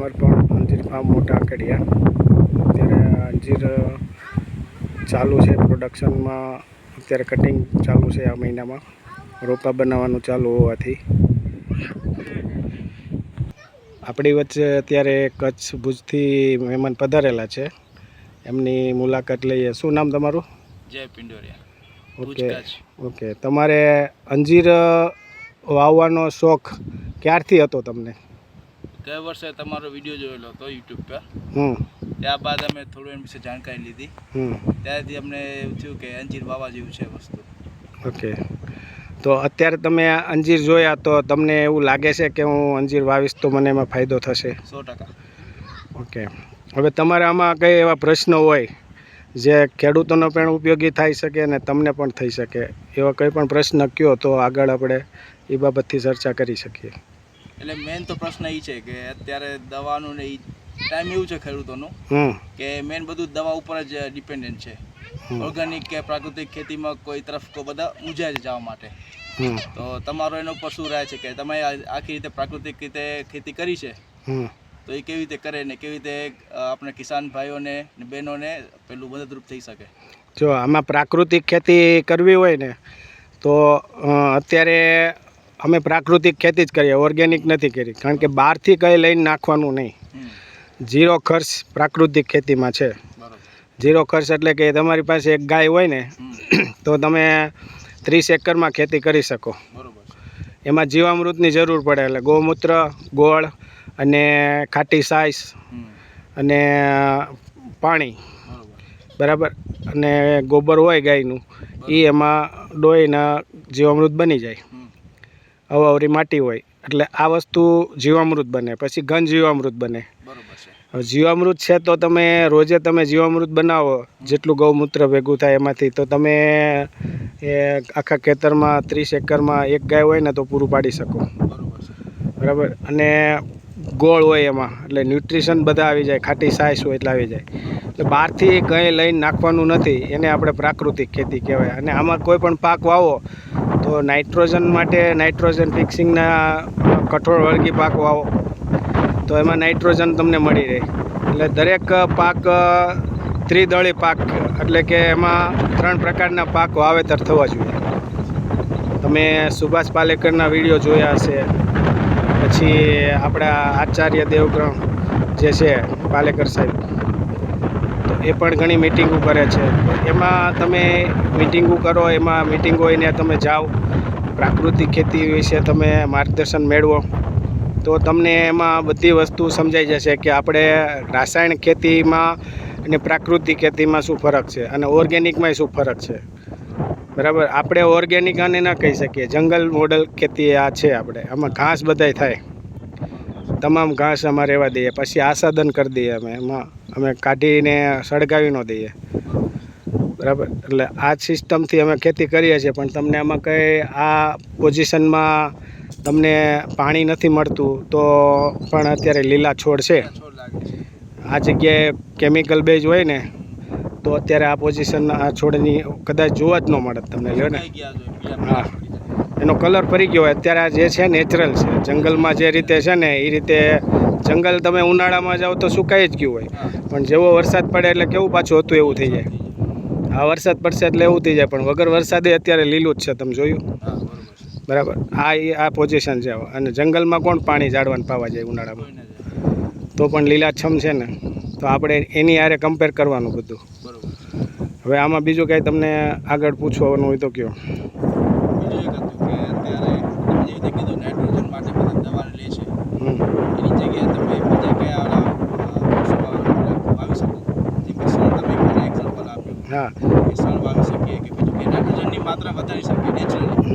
સમર્પણ અંજીર ફાર્મ મોટા કડિયા અત્યારે અંજીર ચાલુ છે પ્રોડક્શનમાં અત્યારે કટિંગ ચાલુ છે આ મહિનામાં. રોપા બનાવવાનું ચાલુ હોવાથી. આપણી વચ્ચે અત્યારે કચ્છ ભુજથી મહેમાન પધારેલા છે. એમની મુલાકાત લઈએ. શું નામ તમારું? જય પિંડોરિયા. ઓકે. ઓકે. તમારે અંજીર વાવવાનો શોખ ક્યારથી હતો તમને? ગયા વર્ષે તમારો વીડિયો જોયેલો હતો યુટ્યુબ પર. ત્યારબાદ અમે થોડું એમ વિશે જાણકારી લીધી. ત્યારથી અમને એવું થયું કે અંજીર વાવા જેવું છે વસ્તુ. ઓકે. તો અત્યારે તમે અંજીર જોયા તો તમને એવું લાગે છે કે હું અંજીર વાવીશ તો મને એમાં ફાયદો થશે? સો ટકા. ઓકે. હવે તમારે આમાં કઈ એવા પ્રશ્નો હોય જે ખેડૂતોનો પણ ઉપયોગી થઈ શકે અને તમને પણ થઈ શકે? એવા કંઈ પણ પ્રશ્ન કયો તો આગળ આપણે એ બાબતથી ચર્ચા કરી શકીએ. એટલે મેન તો પ્રશ્ન એ છે કે અત્યારે દવાનું ને ટાઈમ એવું છે ખેડૂતોનું કે મેન બધું દવા ઉપર જ ડિપેન્ડન્ટ છે. ઓર્ગેનિક કે પ્રાકૃતિક ખેતીમાં કોઈ તરફ કોઈ બધા મૂંઝાય જવા માટે. તો તમારો એનો ઉપર શું રહે છે કે તમે આખી રીતે પ્રાકૃતિક રીતે ખેતી કરી છે? તો એ કેવી રીતે કરે ને કેવી રીતે આપણે કિસાન ભાઈઓને ને બહેનોને પેલું મદદરૂપ થઈ શકે? જો આમાં પ્રાકૃતિક ખેતી કરવી હોય ને તો અત્યારે અમે પ્રાકૃતિક ખેતી જ કરીએ ઓર્ગેનિક નથી કરી. કારણ કે બહારથી કંઈ લઈને નાખવાનું નહીં. ઝીરો ખર્ચ પ્રાકૃતિક ખેતીમાં છે. ઝીરો ખર્ચ એટલે કે તમારી પાસે એક ગાય હોય ને તો તમે ત્રીસ એકરમાં ખેતી કરી શકો. એમાં જીવામૃતની જરૂર પડે એટલે ગૌમૂત્ર ગોળ અને ખાટી સાઈસ અને પાણી. બરાબર. અને ગોબર હોય ગાયનું એ એમાં ડોઈને જીવામૃત બની જાય. અવાવરી માટી હોય. એટલે આ વસ્તુ જીવામૃત બને પછી ઘન જીવામૃત બને. બરોબર હવે જીવામૃત છે તો તમે રોજે તમે જીવામૃત બનાવો જેટલું ગૌમૂત્ર ભેગું થાય એમાંથી. તો તમે એ આખા ખેતરમાં ત્રીસ એકરમાં એક ગાય હોય ને તો પૂરું પાડી શકો. બરાબર અને ગોળ હોય એમાં. એટલે ન્યુટ્રિશન બધા આવી જાય ખાટી સાઈસ હોય એટલે આવી જાય. એટલે બહારથી કંઈ લઈને નાખવાનું નથી. એને આપણે પ્રાકૃતિક ખેતી કહેવાય. અને આમાં કોઈ પણ પાક વાવો નાઇટ્રોજન માટે નાઇટ્રોજન ફિક્સિંગના કઠોળ વળગી પાક વાવો. તો એમાં નાઇટ્રોજન તમને મળી રહે. એટલે દરેક પાક ત્રિદળી પાક, એટલે કે એમાં ત્રણ પ્રકારના પાક વાવેતર થવા જોઈએ. તમે સુભાષ પાલેકરના વીડિયો જોયા હશે. પછી આપણા આચાર્ય દેવગ્રહ જે છે, પાલેકર સાહેબ એ પણ ઘણી મિટિંગો કરે છે. એમાં તમે મિટિંગો કરો, એમાં મિટિંગો એને તમે જાઓ. પ્રાકૃતિક ખેતી વિશે તમે માર્ગદર્શન મેળવો. તો તમને એમાં બધી વસ્તુ સમજાઈ જશે કે આપણે રાસાયણિક ખેતીમાં અને પ્રાકૃતિક ખેતીમાં શું ફરક છે અને ઓર્ગેનિકમાંય શું ફરક છે. બરાબર? આપણે ઓર્ગેનિક આને ના કહી શકીએ. જંગલ મોડલ ખેતી આ છે આપણે. આમાં ઘાસ બધાય થાય. તમામ ઘાસ અમારે રહેવા દઈએ. પછી આસાદન કરી દઈએ અમે. એમાં અમે કાઢીને સળગાવી ન દઈએ. બરાબર? એટલે આ સિસ્ટમથી અમે ખેતી કરીએ છીએ. પણ તમને આમાં કંઈ આ પોઝિશનમાં તમને પાણી નથી મળતું તો પણ અત્યારે લીલા છોડ છે. આ જગ્યાએ કેમિકલ બેઝ હોય ને તો અત્યારે આ પોઝિશન આ છોડની કદાચ જોવા જ ન મળે તમને લ્યો ને? હા. એનો કલર ફરી ગયો. હોય અત્યારે આ જે છે નેચરલ છે. જંગલમાં જે રીતે છે ને એ રીતે જંગલ તમે ઉનાળામાં જાઓ તો સુકાઈ જ ગયું હોય. પણ જેવો વરસાદ પડે એટલે કેવું પાછું હતું એવું થઈ જાય. આ વરસાદ પડશે એટલે એવું થઈ જાય. પણ વગર વરસાદે અત્યારે લીલું જ છે. તમે જોયું? બરોબર આ એ આ પોઝિશન છે અને જંગલમાં કોણ પાણી ઝાડવાને પાવા જાય ઉનાળામાં? તો પણ લીલાછમ છે ને. તો આપણે એની આરે કમ્પેર કરવાનું બધું. બરોબર. હવે આમાં બીજું કાંઈ તમને આગળ પૂછવાનું હોય તો કયો બીજું એક હતું કે અત્યારે તમે જે રીતે કીધું નાઇટ્રોજન માટે બધા દવા લે છે હમ એની જગ્યાએ તમે બીજા કયા ઓલા અ, વસ્તુ વાવી વાવી શકો જે કે શણ તમે મને એક્ઝામ્પલ આપ્યું હા કે શણ વાવી શકીએ કે બીજું કે નાઇટ્રોજનની માત્રા વધારી શકીએ નેચરલી હમ.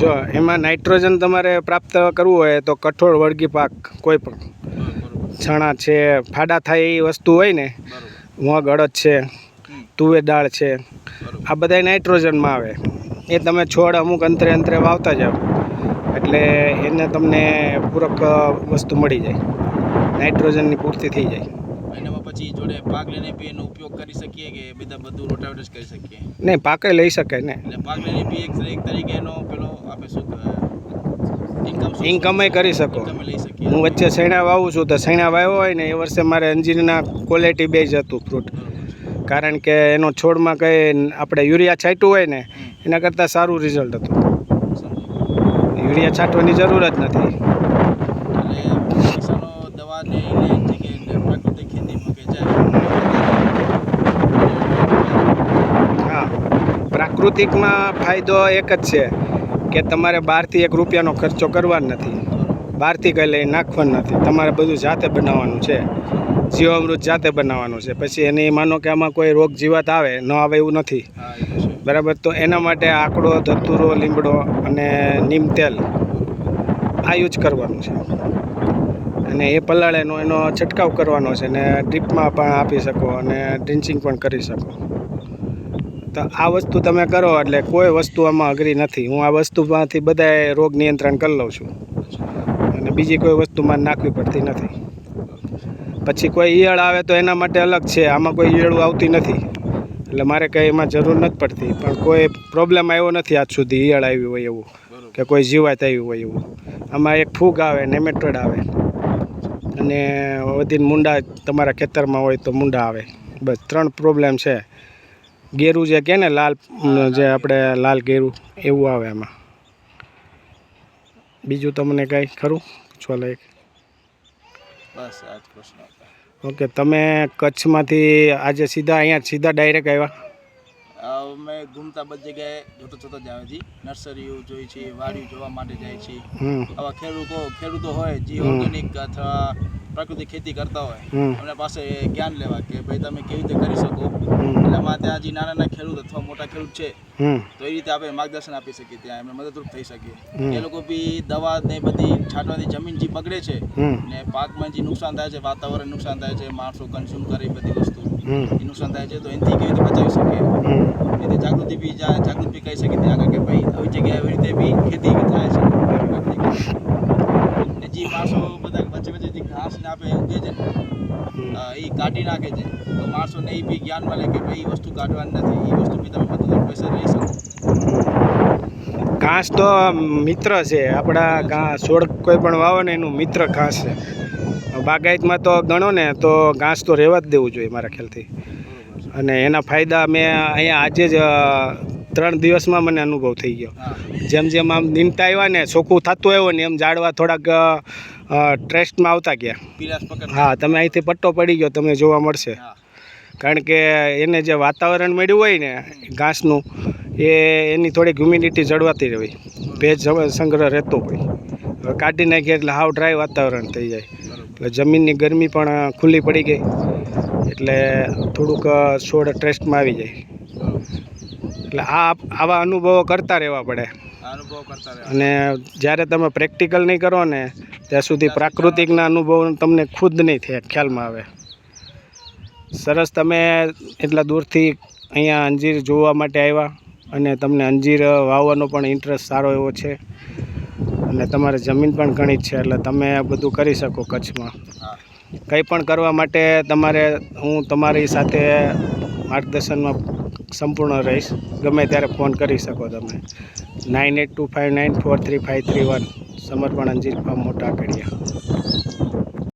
જો, એમાં નાઇટ્રોજન તમારે પ્રાપ્ત કરવું હોય તો કઠોળ, વળગી પાક, કોઈ પણ. ચણા છે, ફાડા થાય એ વસ્તુ હોય ને મગ અડદ છે, તુવેર દાળ છે, આ બધા નાઇટ્રોજનમાં આવે. એ તમે છોડ અમુક અંતરે અંતરે વાવતા જાઓ, એટલે એને તમને પૂરક વસ્તુ મળી જાય. નાઇટ્રોજનની પૂર્તિ થઈ જાય. પછી જોડે પાક લઈને બી એનો ઉપયોગ કરી શકીએ કે બધા બધું રોટાવેટર કરી શકીએ? નહીં પાકે લઈ શકાય ને. એટલે પાક લઈને બી એક એક તરીકે એનો પેલો આપણે શું ઇન્કમ કરી શકો. હું વચ્ચે સૈણા વાવું છું તો સૈણા વાવ્યો હોય ને એ વર્ષે મારે અંજીરના ક્વોલિટી બેઝ હતું ફ્રૂટ કારણ કે એનો છોડમાં કંઈ આપણે યુરિયા છાંટ્યું હોય ને એના કરતાં સારું રિઝલ્ટ હતું. યુરિયા છાંટવાની જરૂર જ નથી એટલે કિસાનો દવા ને ઈ લે છે કે પ્રાકૃતિક ખેતીમાં કે જાય હા પ્રાકૃતિકમાં ફાયદો એક જ છે કે તમારે બહારથી એક રૂપિયાનો ખર્ચો કરવાનો નથી. બહારથી કંઈ લઈ નાખવાનું નથી. તમારે બધું જાતે બનાવવાનું છે. જીવામૃત જાતે બનાવવાનું છે. પછી એની માનો કે આમાં કોઈ રોગ જીવાત આવે ન આવે એવું નથી. બરાબર? તો એના માટે આકડો ધતુરો લીમડો અને નીમ તેલ આ યુઝ કરવાનું છે. અને એ પલાળેનો એનો છંટકાવ કરવાનો છે. ને ડ્રીપમાં પણ આપી શકો અને ડ્રિન્ચિંગ પણ કરી શકો. તો આ વસ્તુ તમે કરો એટલે કોઈ વસ્તુ આમાં અઘરી નથી. હું આ વસ્તુમાંથી બધાએ રોગ નિયંત્રણ કરી લઉં છું. અને બીજી કોઈ વસ્તુમાં નાખવી પડતી નથી. પછી કોઈ ઈયળ આવે તો એના માટે અલગ છે. આમાં કોઈ ઈયળું આવતી નથી. એટલે મારે કંઈ એમાં જરૂર નથી પડતી. પણ કોઈ પ્રોબ્લેમ આવ્યો નથી આજ સુધી ઈયળ આવી હોય એવું. કે કોઈ જીવાત આવી હોય એવું. આમાં એક ફૂગ આવે નેમેટોડ આવે. અને વધીને મુંડા તમારા ખેતરમાં હોય તો મુંડા આવે. બસ ત્રણ પ્રોબ્લેમ છે. ગેરું જે કહે ને લાલ જે આપણે લાલ ગેરું એવું આવે એમાં બીજું તમને કાંઈ ખરું? પૂછવા લાયક? બસ આ પ્રશ્ન ઓકે તમે કચ્છમાંથી આજે સીધા અહીંયા સીધા ડાયરેક્ટ આવ્યા? અમે ઘૂમતા બધી જગ્યાએ જોતો જોતો જ આવે છે નર્સરીઓ જોઈ છે વાડીઓ જોવા માટે જાય છે આવા ખેડૂતો ખેડૂતો હોય જે ઓર્ગેનિક અથવા પ્રાકૃતિક ખેતી કરતા હોય એમના પાસે જ્ઞાન લેવા કે ભાઈ તમે કેવી રીતે કરી શકો? એટલે ત્યાં હજી નાના ખેડૂત અથવા મોટા ખેડૂત છે તો એ રીતે આપણે માર્ગદર્શન આપી શકીએ ત્યાં એમને મદદરૂપ થઈ શકીએ. એ લોકો બી દવા ને બધી છાંટવાથી જમીન જે બગડે છે ને પાકમાં જે નુકસાન થાય છે વાતાવરણ નુકસાન થાય છે માણસો કન્ઝ્યુમ કરે એ બધી વસ્તુ. એ નુકસાન થાય છે તો એનાથી કેવી રીતે બચાવી શકીએ? હમ. એ રીતે જાગૃતિ બી જાગૃત બી કહી શકીએ ત્યાં આગળ કે ભાઈ આવી જગ્યાએ એવી રીતે બી ખેતી થાય છે. ને જે માણસો બધા વચ્ચે વચ્ચે જે ઘાસ ને આપે ઉગે છે એ કાઢી નાખે છે. તો માણસોને એ બી જ્ઞાન મળે કે ભાઈ એ વસ્તુ કાઢવાની નથી. એ વસ્તુ બી તમે બધું પૈસા લઈ શકો. ઘાસ તો મિત્ર છે. આપણા છોડ કોઈ પણ વાવો ને એનું મિત્ર ઘાસ છે. બાગાયતમાં તો ગણો ને તો ઘાસ તો રહેવા જ દેવું જોઈએ મારા ખ્યાલથી. અને એના ફાયદા મેં અહીંયા આજે જ ત્રણ દિવસમાં મને અનુભવ થઈ ગયો. જેમ જેમ આમ નીમતા આવ્યા ને ચોખ્ખું થતું આવ્યું ને એમ જાડવા થોડાક ટ્રેસ્ટમાં આવતા ગયા. હા તમે અહીંથી પટ્ટો પડી ગયો તમને જોવા મળશે. કારણ કે એને જે વાતાવરણ મળ્યું હોય ને ઘાસનું એ એની થોડીક હ્યુમિડિટી જળવાતી રહી. ભેજ સંગ્રહ રહેતો હોય. હવે કાઢી નાખીએ એટલે હાવ ડ્રાય વાતાવરણ થઈ જાય. એટલે જમીનની ગરમી પણ ખુલ્લી પડી ગઈ. એટલે થોડુંક છોડ ટ્રેસ્ટમાં આવી જાય. એટલે આ આવા અનુભવો કરતા રહેવા પડે. અને જ્યારે તમે પ્રેક્ટિકલ નહીં કરો ને ત્યાં સુધી પ્રાકૃતિકના અનુભવ તમને ખુદ નહીં થાય ખ્યાલમાં આવે. સરસ તમે એટલા દૂરથી અહીંયા અંજીર જોવા માટે આવ્યા અને તમને અંજીર વાવવાનો પણ ઇન્ટરેસ્ટ સારો એવો છે. અને તમારે જમીન પણ ઘણી જ છે એટલે તમે આ બધું કરી શકો કચ્છમાં. કંઈ પણ કરવા માટે તમારે હું તમારી સાથે માર્ગદર્શનમાં સંપૂર્ણ રહીશ. ગમે ત્યારે ફોન કરી શકો તમે. Nine eight two five nine four three five three one. Samarpan Anjeer farm મોટા આકડિયા